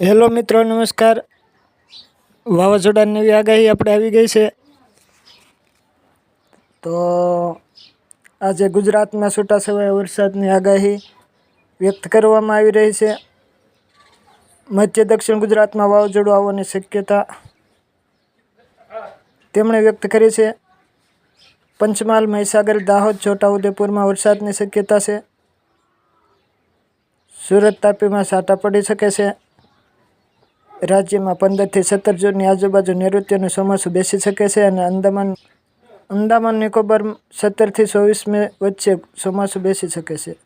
Hello મિત્રો, નમસ્કાર. વાવાઝોડાની નવી આગાહી આપણે આવી ગઈ છે. તો આજે ગુજરાતમાં છૂટાછવાયા વરસાદની આગાહી વ્યક્ત કરવામાં આવી રહી છે. મધ્ય દક્ષિણ ગુજરાતમાં વાવાઝોડું આવવાની શક્યતા તેમણે વ્યક્ત કરી છે. પંચમહાલ, મહીસાગર, દાહોદ, છોટાઉદેપુરમાં વરસાદની શક્યતા છે. સુરત તાપીમાં છાંટા પડી શકે છે. રાજ્યમાં પંદરથી સત્તર જૂનની આજુબાજુ નૈઋત્યનું ચોમાસું બેસી શકે છે અને અંદામાન અંદામાન નિકોબાર સત્તરથી ચોવીસ મે વચ્ચે ચોમાસું બેસી શકે છે.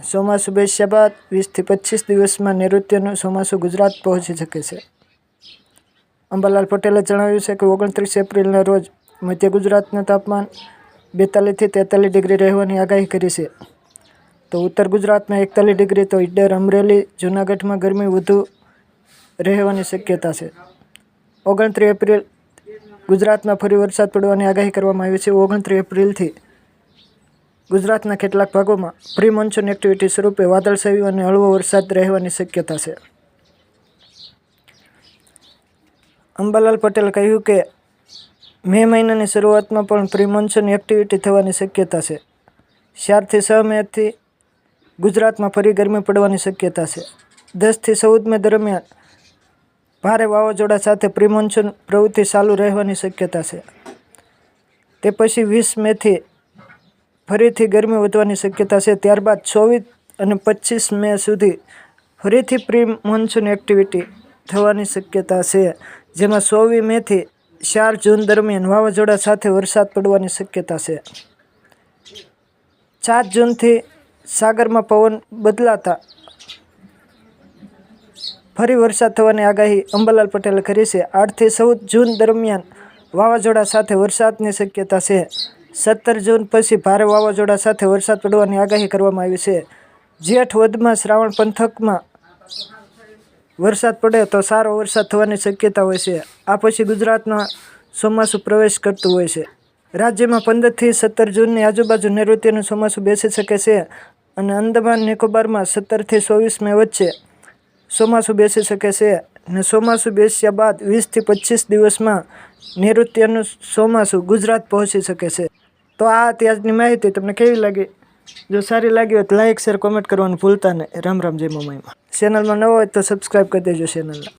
ચોમાસું બેસ્યા બાદ વીસથી પચીસ દિવસમાં નૈઋત્યનું ચોમાસું ગુજરાત પહોંચી શકે છે. અંબાલાલ પટેલે જણાવ્યું છે કે ઓગણત્રીસ એપ્રિલના રોજ મધ્ય ગુજરાતનું તાપમાન બેતાલીસથી તેતાલીસ ડિગ્રી રહેવાની આગાહી કરી છે. તો ઉત્તર ગુજરાતમાં એકતાલીસ ડિગ્રી તો ઈડર અમરેલી, જૂનાગઢમાં ગરમી વધુ રહેવાની શક્યતા છે. ઓગણત્રીસ એપ્રિલ, ગુજરાતમાં ફરી વરસાદ પડવાની આગાહી કરવામાં આવી છે. ઓગણત્રીસ એપ્રિલથી ગુજરાતના કેટલાક ભાગોમાં પ્રી મોન્સૂન એક્ટિવિટી સ્વરૂપે વાદળછાયું અને હળવો વરસાદ રહેવાની શક્યતા છે. અંબાલાલ પટેલે કહ્યું કે, મે મહિનાની શરૂઆતમાં પણ પ્રી મોન્સૂન એક્ટિવિટી થવાની શક્યતા છે. ચારથી છ મેથી ગુજરાતમાં ફરી ગરમી પડવાની શક્યતા છે. દસથી ચૌદ મે દરમિયાન ભારે વાવાઝોડા સાથે પ્રી મોન્સૂન પ્રવૃત્તિ ચાલુ રહેવાની શક્યતા છે. તે પછી વીસ મેથી ફરીથી ગરમી વધવાની શક્યતા છે. ત્યારબાદ ચોવીસ અને પચીસ મે સુધી ફરીથી પ્રી મોન્સૂન એક્ટિવિટી થવાની શક્યતા છે, જેમાં ચોવીસ મેથી ચાર જૂન દરમિયાન વાવાઝોડા સાથે વરસાદ પડવાની શક્યતા છે. ચાર જૂનથી સાગરમાં પવન બદલાતા ફરી વરસાદ થવાની આગાહી અંબાલાલ પટેલે કરી છે. આઠથી ચૌદ જૂન દરમિયાન વાવાઝોડા સાથે વરસાદની શક્યતા છે. સત્તર જૂન પછી ભારે વાવાઝોડા સાથે વરસાદ પડવાની આગાહી કરવામાં આવી છે. જેઠ વધમાં શ્રાવણ પંથકમાં વરસાદ પડે તો સારો વરસાદ થવાની શક્યતા હોય છે. આ પછી ગુજરાતમાં ચોમાસું પ્રવેશ કરતું હોય છે. રાજ્યમાં પંદરથી સત્તર જૂનની આજુબાજુ નૈઋત્યનું ચોમાસું બેસી શકે છે અને અંદમાન, નિકોબારમાં સત્તરથી ચોવીસ મે વચ્ચે ચોમાસું બેસી શકે છે અને ચોમાસું બેસ્યા બાદ વીસથી પચીસ દિવસમાં નૈઋત્યનું ચોમાસું ગુજરાત પહોંચી શકે છે. તો આ અત્યારની માહિતી. તમને કેવી લાગી? જો સારી લાગી હોય તો લાઇક શેર, કોમેન્ટ કરવાનું ભૂલતા નહીં. રામ રામ, જય મમાઈમાં ચેનલમાં નવો હોય તો સબસ્ક્રાઈબ કરી દેજો ચેનલને.